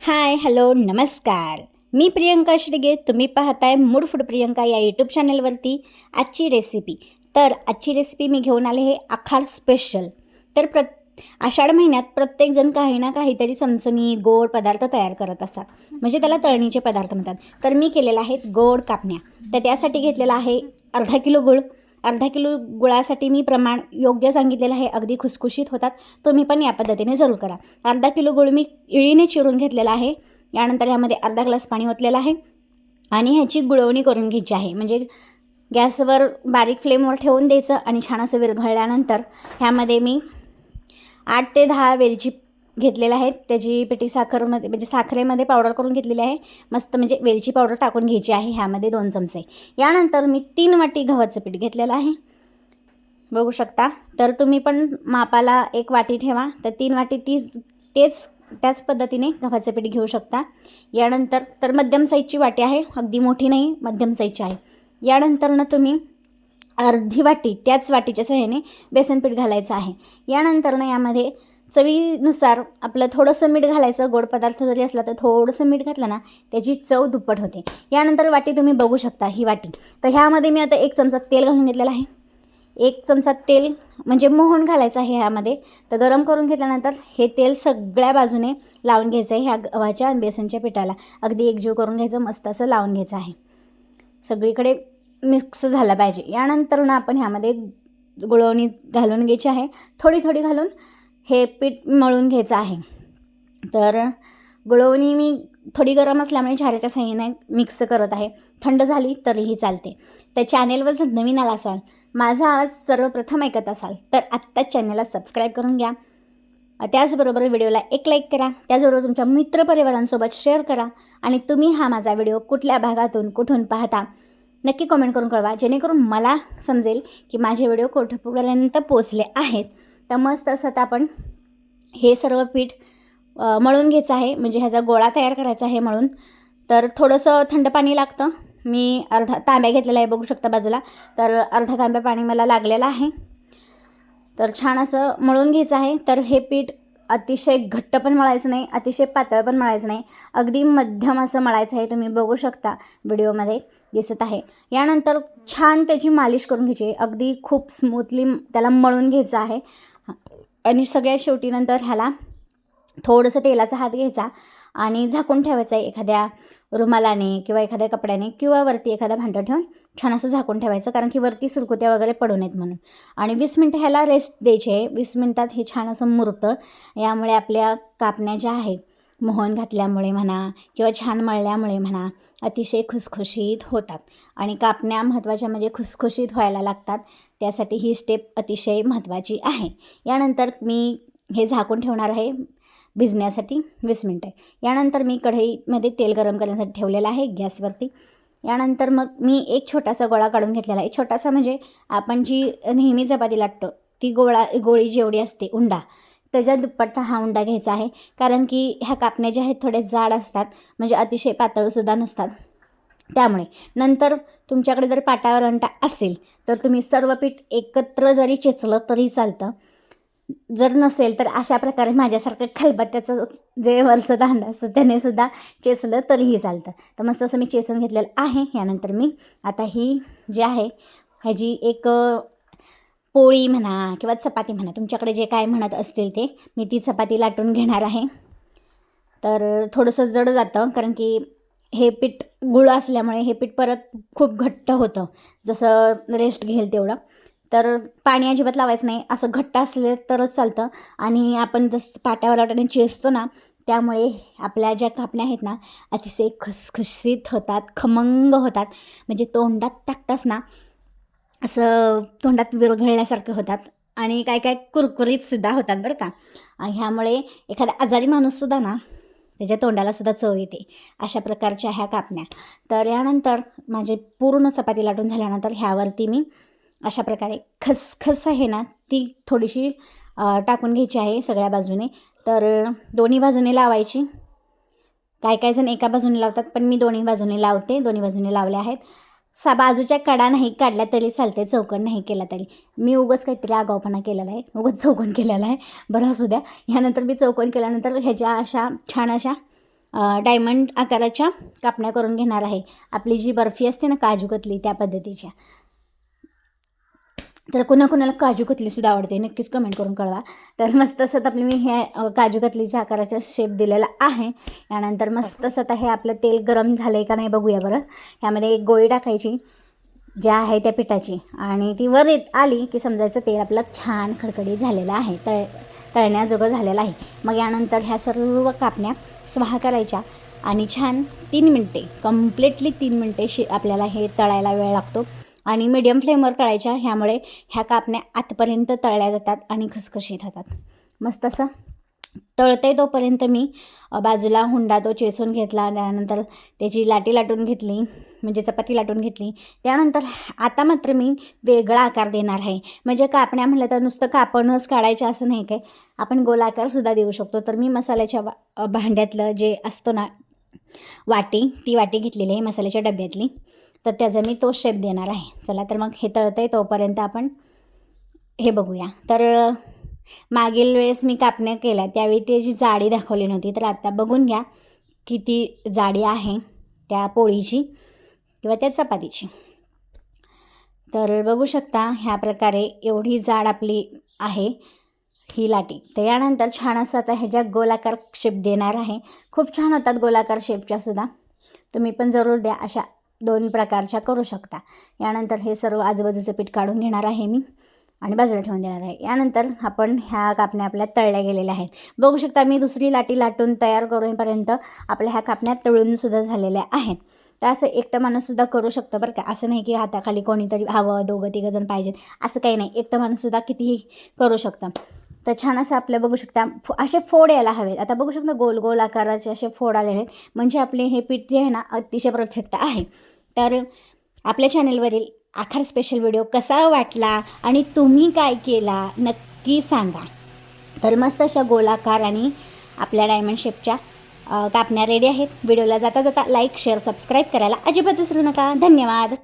Hi hello नमस्कार. मी प्रियंका शिडगे तुम्ही पाहताय मूड फूड प्रियंका या यूट्यूब चॅनलवरती आजची रेसिपी तर आजची रेसिपी मी घेऊन आले हे आखाड स्पेशल तर प्र आषाढ महिन्यात प्रत्येकजण काही ना काहीतरी चमचमीत गोड पदार्थ तयार करत असतात. म्हणजे त्याला तळणीचे पदार्थ म्हणतात. तर मी केलेला आहे गोड कापण्या. तर त्यासाठी घेतलेला आहे अर्धा किलो गुळ. अर्धा किलो गुळासाठी मी प्रमाण योग्य सांगितलेलं आहे. अगदी खुसखुशीत होतात. तुम्ही पण या पद्धतीने जरूर करा. अर्धा किलो गुळ मी इळीने चिरून घेतलेला आहे. यानंतर ह्यामध्ये अर्धा ग्लास पाणी ओतलेलं आहे. आणि ह्याची गुळवणी करून घ्यायची आहे. म्हणजे गॅसवर बारीक फ्लेमवर ठेवून द्यायचं आणि छान असं विरघळल्यानंतर ह्यामध्ये मी आठ ते दहा वेलची घेतलेलं आहे त्याची पेटी साखरमध्ये म्हणजे साखरेमध्ये पावडर करून घेतलेली आहे. मस्त म्हणजे वेलची पावडर टाकून घ्यायची आहे ह्यामध्ये दोन चमचे. यानंतर मी तीन वाटी गव्हाचं पीठ घेतलेलं आहे. बघू शकता. तर तुम्ही पण मापाला एक वाटी ठेवा. तर तीन वाटी ती तेच त्याच पद्धतीने गव्हाचं पीठ घेऊ शकता. यानंतर तर मध्यम साईजची वाटी आहे. अगदी मोठी नाही मध्यम साईजची आहे. यानंतर ना तुम्ही अर्धी वाटी त्याच वाटीच्या सहाय्याने बेसन पीठ घालायचं आहे. यानंतर ना यामध्ये चवीनुसार आपलं थोडंसं मीठ घालायचं गोड पदार्थ जरी असला तर थोडंसं मीठ घातलं ना त्याची चव दुप्पट होते. यानंतर वाटी तुम्ही बघू शकता ही वाटी. तर ह्यामध्ये मी आता एक चमचा तेल घालून घेतलेलं आहे. एक चमचा तेल म्हणजे मोहन घालायचं आहे ह्यामध्ये. तर गरम करून घेतल्यानंतर हे तेल सगळ्या बाजूने लावून घ्यायचं आहे ह्या गव्हाच्या आणि बेसनच्या पिठाला. अगदी एकजीव करून घ्यायचं मस्त असं लावून घ्यायचं आहे. सगळीकडे मिक्स झालं पाहिजे. यानंतर ना आपण ह्यामध्ये गुळवणी घालून घ्यायची आहे. थोडी थोडी घालून हे पीठ मळून घ्यायचं आहे. तर गुळवणी मी थोडी गरम असल्यामुळे झाऱ्याच्या साह्याने मिक्स करत आहे. थंड झाली तरीही चालते. तर चॅनेलवर जर नवीन आला असाल माझा आवाज सर्वप्रथम ऐकत असाल तर आत्ताच चॅनलला सबस्क्राईब करून घ्या. त्याचबरोबर व्हिडिओला एक लाईक करा. त्याचबरोबर तुमच्या मित्रपरिवारांसोबत शेअर करा. आणि तुम्ही हा माझा व्हिडिओ कुठल्या भागातून कुठून पाहता नक्की कमेंट करून कळवा जेणेकरून मला समजेल की माझे व्हिडिओ कुठपर्यंत पोचले आहेत. तर मस्त असं आता आपण हे सर्व पीठ मळून घ्यायचं आहे. म्हणजे ह्याचा गोळा तयार करायचा आहे मळून. तर थोडंसं थंड पाणी लागतं. मी अर्धा तांब्या घेतलेला आहे बघू शकता बाजूला. तर अर्धा तांब्या पाणी मला लागलेलं आहे. तर छान असं मळून घ्यायचं आहे. तर हे पीठ अतिशय घट्ट पण मळायचं नाही अतिशय पातळ पण मळायचं नाही. अगदी मध्यम असं मळायचं आहे तुम्ही बघू शकता व्हिडिओमध्ये दिसत आहे. यानंतर छान त्याची मालिश करून घ्यायची अगदी खूप स्मूथली त्याला मळून घ्यायचं आहे. आणि सगळ्यात शेवटी नंतर ह्याला थोडंसं तेलाचा हात घ्यायचा आणि झाकून ठेवायचं आहे एखाद्या रुमालाने किंवा एखाद्या कपड्याने किंवा वरती एखादा भांडं ठेवून छान असं झाकून ठेवायचं कारण की वरती सुरकुत्या वगैरे पडू नयेत म्हणून. आणि वीस मिनटं ह्याला रेस्ट द्यायचे. आहे वीस मिनटात हे छान असं मुरतं. यामुळे आपल्या कापण्या ज्या आहेत मोहन घातल्यामुळे म्हणा किंवा छान मळल्यामुळे म्हणा अतिशय खुसखुशीत होतात. आणि कापण्या महत्त्वाच्या म्हणजे खुसखुशीत व्हायला लागतात. त्यासाठी ही स्टेप अतिशय महत्त्वाची आहे. यानंतर मी हे झाकून ठेवणार आहे भिजण्यासाठी वीस मिनटं. यानंतर मी कढईमध्ये तेल गरम करण्यासाठी ठेवलेलं आहे गॅसवरती. यानंतर मग मी एक छोटासा गोळा काढून घेतलेला आहे. छोटासा म्हणजे आपण जी नेहमी चपाती लाटतो ती गोळा गोळी जेवढी असते उंडा त्याच्या दुप्पट्टा हा उंडा घ्यायचा आहे. कारण की ह्या कापण्या ज्या आहेत थोडे जाड असतात. म्हणजे अतिशय पातळसुद्धा नसतात. त्यामुळे नंतर तुमच्याकडे जर पाटावर अंटा असेल तर तुम्ही सर्व पीठ एकत्र जरी चेचलं तरी चालतं. जर नसेल तर अशा प्रकारे माझ्यासारखं खलबत्त्याचं जे वरचं दांड असतं त्याने सुद्धा चेचलं तरीही चालतं. तर मस्त असं मी चेचून घेतलेलं आहे. यानंतर मी आता ही जी आहे ह्याची एक पोळी म्हणा किंवा चपाती म्हणा तुमच्याकडे जे काय म्हणत असतील ते मी ती चपाती लाटून घेणार आहे. तर थोडंसं जड जातं कारण की हे पीठ गुळ असल्यामुळे हे पीठ परत खूप घट्ट होतं जसं रेस्ट घेईल तेवढं. तर पाणी अजिबात लावायचं नाही असं घट्ट असले तरच चालतं. आणि आपण जसं पाट्यावर वाटाने चेसतो ना त्यामुळे आपल्या ज्या कापण्या आहेत ना अतिशय खसखशीत होतात खमंग होतात. म्हणजे तोंडात टाकताच ना असं तोंडात विरघळल्यासारखं होतात. आणि काय काय कुरकुरीतसुद्धा होतात बरं का. ह्यामुळे एखादा आजारी माणूससुद्धा ना त्याच्या तोंडालासुद्धा चव येते. अशा प्रकारच्या ह्या कापण्या. तर यानंतर माझे पूर्ण चपाती लाटून झाल्यानंतर ह्यावरती मी अशा प्रकारे खसखस आहे ना ती थोडीशी टाकून घ्यायची आहे सगळ्या बाजूने. तर दोन्ही बाजूने लावायची. काय काय जण एका बाजूने लावतात पण मी दोन्ही बाजूने लावते. दोन्ही बाजूने लावले आहेत. सा बाजूच्या कडा नाही काढल्या तरी चालते चौकन नाही केला तरी. मी उगंच काहीतरी आगावपणा केलेला आहे उगंच चौकण केलेला आहे. बरं असू द्या. ह्यानंतर मी चौकन केल्यानंतर ह्याच्या अशा छान अशा डायमंड आकाराच्या कापण्या करून घेणार आहे. आपली जी बर्फी असते ना काजूकतली त्या पद्धतीच्या. तर कुणाकुणाला काजू कतलीसुद्धा आवडते नक्कीच कमेंट करून कळवा. तर मस्त असं आपली मी हे काजू कतलीच्या आकाराचा शेप दिलेला आहे. यानंतर मस्त असं हे आपलं तेल गरम झालं आहे का नाही बघूया बरं. ह्यामध्ये एक गोळी टाकायची ज्या आहे त्या पिठाची. आणि ती वर येत आली की समजायचं तेल आपलं छान खडखडीत झालेलं आहे तळ तळण्याजोगं झालेलं आहे. मग यानंतर ह्या सर्व कापण्या स्वाहा करायच्या आणि छान तीन मिनटे कम्प्लिटली तीन मिनटे शि आपल्याला हे तळायला वेळ लागतो. आणि मीडियम फ्लेमवर तळायच्या ह्यामुळे ह्या कापण्या आतपर्यंत तळल्या जातात आणि खसखशीत होतात. मस्त असं तळते तोपर्यंत मी बाजूला हुंडा तो चेसून घेतला त्यानंतर त्याची लाटी लाटून घेतली म्हणजे चपाती लाटून घेतली. त्यानंतर आता मात्र मी वेगळा आकार देणार आहे. म्हणजे कापण्या म्हटलं तर नुसतं कापणच काढायचं असं नाही काय. आपण गोलाकारसुद्धा देऊ शकतो. तर मी मसाल्याच्या वा भांड्यातलं जे असतो ना वाटी ती वाटी घेतलेली आहे मसाल्याच्या डब्यातली. तर त्याचा मी तो शेप देणार आहे. चला तर मग हे तळतं आहे तोपर्यंत आपण हे बघूया. तर मागील वेळेस मी कापण्या केल्या त्यावेळी त्याची जाडी दाखवली नव्हती तर आता बघून घ्या किती जाडी आहे त्या पोळीची किंवा त्या चपातीची. तर बघू शकता ह्या प्रकारे एवढी जाड आपली आहे ही लाटी. तर यानंतर छान असं आता ह्याच्या गोलाकार शेप देणार आहे खूप छान होतात गोलाकार शेपच्या सुद्धा. तुम्ही पण जरूर द्या अशा दोन प्रकारच्या करू शकता. यानंतर हे सर्व आजूबाजूचं पीठ काढून घेणार आहे मी आणि बाजूला ठेवून देणार आहे. यानंतर आपण ह्या कापण्या आपल्या तळल्या गेलेल्या आहेत. बघू शकता मी दुसरी लाटी लाटून तयार करूपर्यंत आपल्या ह्या कापण्या तळूनसुद्धा झालेल्या आहेत. तर असं एकटं माणूससुद्धा करू शकतं बरं का. असं नाही की हाताखाली कोणीतरी हवं दोघं तिघं जण पाहिजेत. असं काही नाही. एकटं माणूससुद्धा कितीही करू शकतं. तर छान असं आपलं बघू शकता. फो असे फोड यायला हवेत. आता बघू शकता गोल गोल आकाराचे असे फोड आलेले आहेत. म्हणजे आपले हे पीठ जे आहे ना अतिशय परफेक्ट आहे. तर आपल्या चॅनलवरील आखाड स्पेशल व्हिडिओ कसा वाटला आणि तुम्ही काय केला नक्की सांगा. तर मस्त अशा गोलाकार आणि आपल्या डायमंड शेपच्या कापण्या रेडी आहेत. व्हिडिओला जाता जाता लाईक शेअर सबस्क्राईब करायला अजिबात विसरू नका. धन्यवाद.